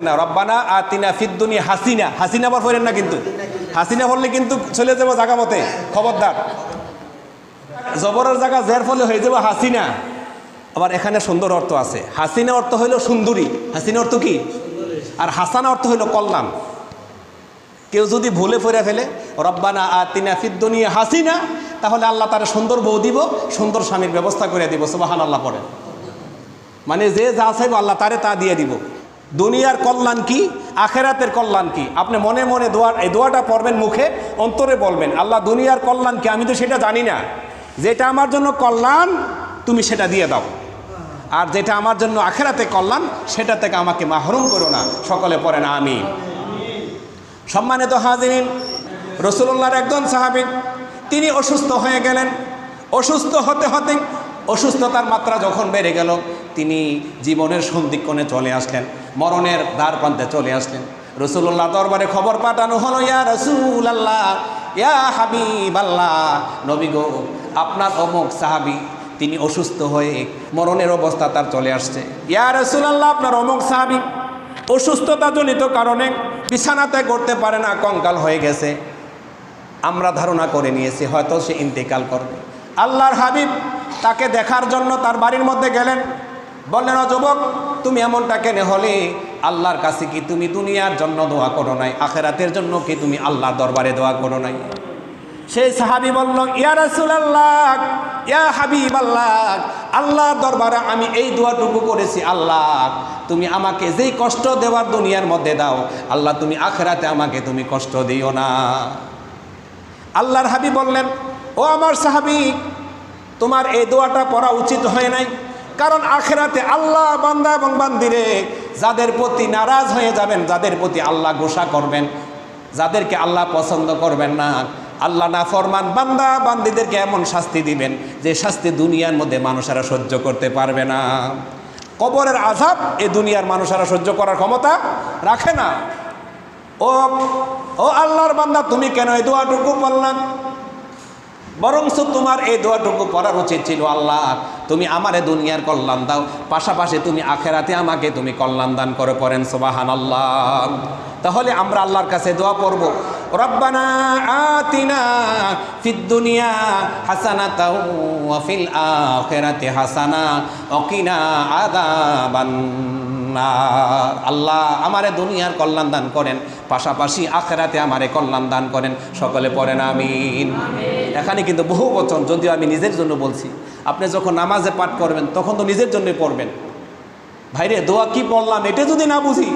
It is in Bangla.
না, রব্বানা আতিনা ফিদ্দুনি হাসিনা। হাসিনা আবার পড়েন না কিন্তু। হাসিনা বললে কিন্তু চলে যাব জায়গা মতে। খবরদার। জবরের জায়গা জের ফলে হয়ে যাব হাসিনা। আবার এখানে সুন্দর অর্থ আছে। হাসিনা অর্থ হইল সুন্দরী। হাসিনা অর্থ কি? আর হাসানা অর্থ হইল কল্যাণ। কেউ যদি ভুলে ফিরে ফেলে, রব্বানা আতিনা ফিদ্দুনি হাসিনা, তাহলে আল্লাহ তার সুন্দর বউ দিব, সুন্দর স্বামীর ব্যবস্থা করে দিব সুবাহান আল্লাহ পড়ে মানে যে যা চাইব আল্লাহ তারে তা দিয়ে দিব। দুনিয়ার কল্যাণ কি? আখেরাতের কল্যাণ কি? আপনি মনে মনে দোয়ার এই দোয়াটা পড়বেন মুখে, অন্তরে বলবেন, আল্লাহ, দুনিয়ার কল্যাণ কি? আমি তো সেটা জানি না। যেটা আমার জন্য কল্যাণ, তুমি সেটা দিয়ে দাও। আর যেটা আমার জন্য আখেরাতে কল্যাণ, সেটা থেকে আমাকে মাহরুম করো না। সকলে পড়েন আমি সম্মানিত হাজিরিন রসুল্লাহর একজন সাহাবি, তিনি অসুস্থ হয়ে গেলেন। অসুস্থ হতে হতে অসুস্থতার মাত্রা যখন বেড়ে গেল, তিনি জীবনের সন্ধিক্ষণে চলে আসলেন। মরণের দ্বার প্রান্তে চলে আসলেন। রসুল্লাহ দরবারে খবর পাঠানো হলো, ইয়া রসুল আল্লাহ ইয়া হাবিব আল্লাহ নবী গো, আপনার অমুক সাহাবি, তিনি অসুস্থ হয়ে মরণের অবস্থা তার চলে আসছে। ইয়া রসুল আল্লাহ আপনার অমুক সাহাবি, অসুস্থতাজনিত কারণে বিছানাতে করতে পারে না, কঙ্কাল হয়ে গেছে। আমরা ধারণা করে নিয়েছি, হয়তো সে ইন্তেকাল করবে। আল্লাহর হাবিব তাকে দেখার জন্য তার বাড়ির মধ্যে গেলেন। বললেন যুবক তুমি এমনটা কেন হলে? আল্লাহর কাছে কি তুমি দুনিয়ার জন্য দোয়া করো নাই? আখেরাতের জন্য কি তুমি আল্লাহর দরবারে দোয়া করো নাই? সেই সাহাবি বলল, ইয়া রাসূলুল্লাহ, ইয়া হাবিব আল্লাহ আল্লাহর দরবারে আমি এই দোয়াটুকু করেছি, আল্লাহ, তুমি আমাকে যেই কষ্ট দেওয়ার দুনিয়ার মধ্যে দাও, আল্লাহ, তুমি আখেরাতে আমাকে তুমি কষ্ট দিও না। আল্লাহর হাবি বললেন, ও আমার সাহাবি, তোমার এই দোয়াটা পড়া উচিত হয় নাই? কারণ আখেরাতে আল্লাহ বান্দা এবং বান্দিরে যাদের প্রতি নারাজ হয়ে যাবেন, যাদের প্রতি আল্লাহ গোসা করবেন, যাদেরকে আল্লাহ পছন্দ করবেন না, আল্লাহ না ফরমান বান্দা বান্দিদেরকে এমন শাস্তি দিবেন যে শাস্তি দুনিয়ার মধ্যে মানুষেরা সহ্য করতে পারবে না। কবরের আজাব এ দুনিয়ার মানুষেরা সহ্য করার ক্ষমতা রাখে না। ও ও আল্লাহর বান্দা, তুমি কেন এই দোয়াটুকু পড়লাম বরংস তোমার এই দোয়াটুকু পড়ার উচিত ছিল আল্লাহ। তুমি আমারে দুনিয়ার কল্যাণ দাও। পাশাপাশি তুমি আখেরাতে আমাকে তুমি কল্যাণ দান করে পড়েন সোবাহান আল্লাহ তাহলে আমরা আল্লাহর কাছে দোয়া পড়ব। রব্বানা আতিনা ফিদ দুনিয়া হাসানাতাও ওয়া ফিল আখিরাতি হাসানা ওয়া আদাবান নার। আল্লাহ আমারে দুনিয়ার কল্যাণ দান করেন, পাশাপাশি আখেরাতে আমারে কল্যাণ দান করেন। সকলে পড়েন, আমিন। এখানে কিন্তু বহু বচন, যদিও আমি নিজের জন্য বলছি। আপনি যখন নামাজে পাঠ করবেন, তখন তো নিজের জন্যই পড়বেন। ভাইরে, দোয়া কি পড়লাম, এটা যদি না বুঝি?